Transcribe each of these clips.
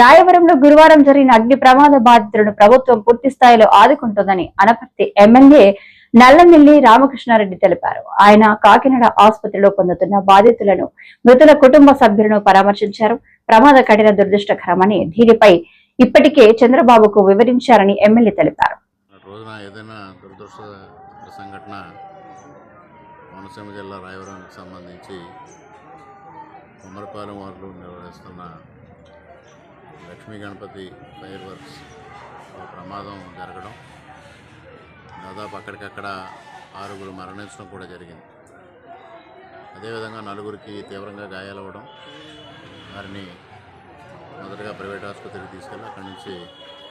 రాయవరంలో గురువారం జరిగిన అగ్ని ప్రమాద బాధితులను ప్రభుత్వం పూర్తి స్థాయిలో ఆదుకుంటుందని అనపర్తి ఎమ్మెల్యే నల్లమిల్లి రామకృష్ణారెడ్డి తెలిపారు. ఆయన కాకినాడ ఆసుపత్రిలో పొందుతున్న బాధితులను మృతుల కుటుంబ సభ్యులను పరామర్శించారు. ప్రమాద కఠిన దురదృష్టకరమని దీనిపై ఇప్పటికే చంద్రబాబుకు వివరించారని ఎమ్మెల్యే తెలిపారు. రోజున ఏదైనా దురదృష్ట సంఘటన కోనసీమ జిల్లా రాయవరానికి సంబంధించి కుమ్మరపాలెం వారిలో నిర్వహిస్తున్న లక్ష్మీ గణపతి ఫైర్ వర్క్స్ ఒక ప్రమాదం జరగడం. దాదాపు అక్కడికక్కడ ఆరుగురు మరణించడం కూడా జరిగింది. అదేవిధంగా నలుగురికి తీవ్రంగా గాయాలవ్వడం వారిని మొదటగా ప్రైవేట్ ఆసుపత్రికి తీసుకెళ్ళి అక్కడి నుంచి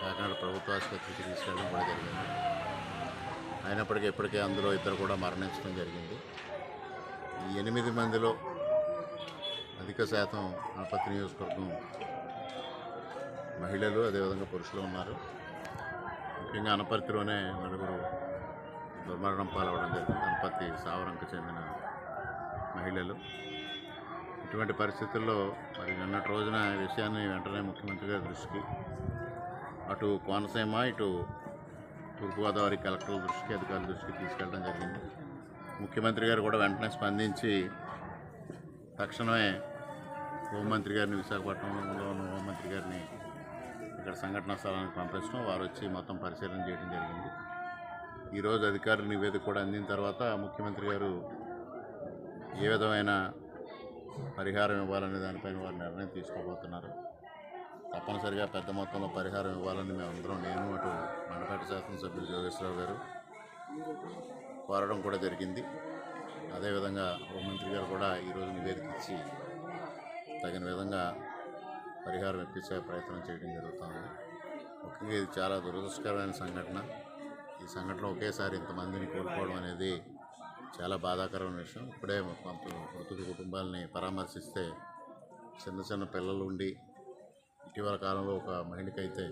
కాకినాడ ప్రభుత్వ ఆసుపత్రికి తీసుకెళ్ళడం కూడా జరిగింది. అయినప్పటికీ ఇప్పటికే అందులో ఇద్దరు కూడా మరణించడం జరిగింది. ఈ ఎనిమిది మందిలో అధిక శాతం ఆపత్తి నియోజకవర్గం మహిళలు అదేవిధంగా పురుషులు ఉన్నారు. ముఖ్యంగా అనపర్తిలోనే నలుగురు దుర్మరణం పాలవడం జరిగింది. అనపర్తి సావరంకు చెందిన మహిళలు. ఇటువంటి పరిస్థితుల్లో మరి నిన్నటి రోజున ఈ విషయాన్ని వెంటనే ముఖ్యమంత్రి గారి దృష్టికి అటు కోనసీమ ఇటు తూర్పుగోదావరి కలెక్టర్ దృష్టికి అధికారుల దృష్టికి తీసుకెళ్ళడం జరిగింది. ముఖ్యమంత్రి గారు కూడా వెంటనే స్పందించి తక్షణమే హోంమంత్రి గారిని విశాఖపట్నంలో ఉన్న హోంమంత్రి గారిని ఇక్కడ సంఘటనా స్థలానికి పంపించడం వారు వచ్చి మొత్తం పరిశీలన చేయడం జరిగింది. ఈరోజు అధికారుల నివేదిక కూడా అందిన తర్వాత ముఖ్యమంత్రి గారు ఏ విధమైన పరిహారం ఇవ్వాలనే దానిపైన వారు నిర్ణయం తీసుకోబోతున్నారు. తప్పనిసరిగా పెద్ద మొత్తంలో పరిహారం ఇవ్వాలని మేమందరం నేను అటు మండపేట శాసనసభ్యులు జోగేశ్వరరావు గారు కోరడం కూడా జరిగింది. అదేవిధంగా హోంమంత్రి గారు కూడా ఈరోజు నివేదిక ఇచ్చి తగిన విధంగా పరిహారం ఇప్పించే ప్రయత్నం చేయడం జరుగుతుంది ముఖ్యంగా ఇది చాలా దురదృష్టకరమైన సంఘటన. ఈ సంఘటన ఒకేసారి ఇంతమందిని కోల్పోవడం అనేది చాలా బాధాకరమైన విషయం. ఇప్పుడే కొంత మృతుల కుటుంబాలని పరామర్శిస్తే చిన్న చిన్న పిల్లలు ఉండి ఇటీవల కాలంలో ఒక మహిళకైతే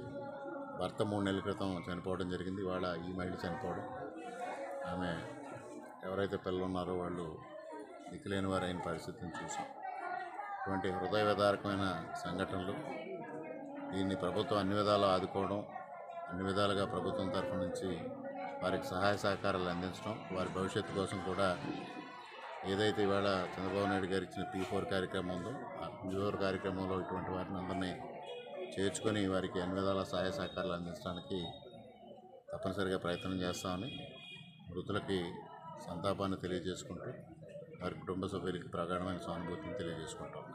భర్త మూడు నెలల క్రితం చనిపోవడం జరిగింది. వాళ్ళ ఈ మహిళ చనిపోవడం. ఆమె ఎవరైతే పిల్లలు ఉన్నారో వాళ్ళు దిక్కులేని వారైన పరిస్థితిని చూసాం ఇటువంటి హృదయ విదారకమైన సంఘటనలు దీన్ని ప్రభుత్వం అన్ని విధాలు ఆదుకోవడం అన్ని విధాలుగా ప్రభుత్వం తరఫు నుంచి వారికి సహాయ సహకారాలు అందించడం వారి భవిష్యత్తు కోసం కూడా ఏదైతే ఇవాళ చంద్రబాబు నాయుడు గారు ఇచ్చిన పీ ఫోర్ కార్యక్రమం ఉందో ఆ పీ ఫోర్ కార్యక్రమంలో ఇటువంటి వారిని అందరినీ చేర్చుకొని వారికి అన్ని విధాల సహాయ సహకారాలు అందించడానికి తప్పనిసరిగా ప్రయత్నం చేస్తామని మృతులకి సంతాపాన్ని తెలియజేసుకుంటూ వారి కుటుంబ సభ్యులకి ప్రగాఢమైన సానుభూతిని తెలియజేసుకుంటాం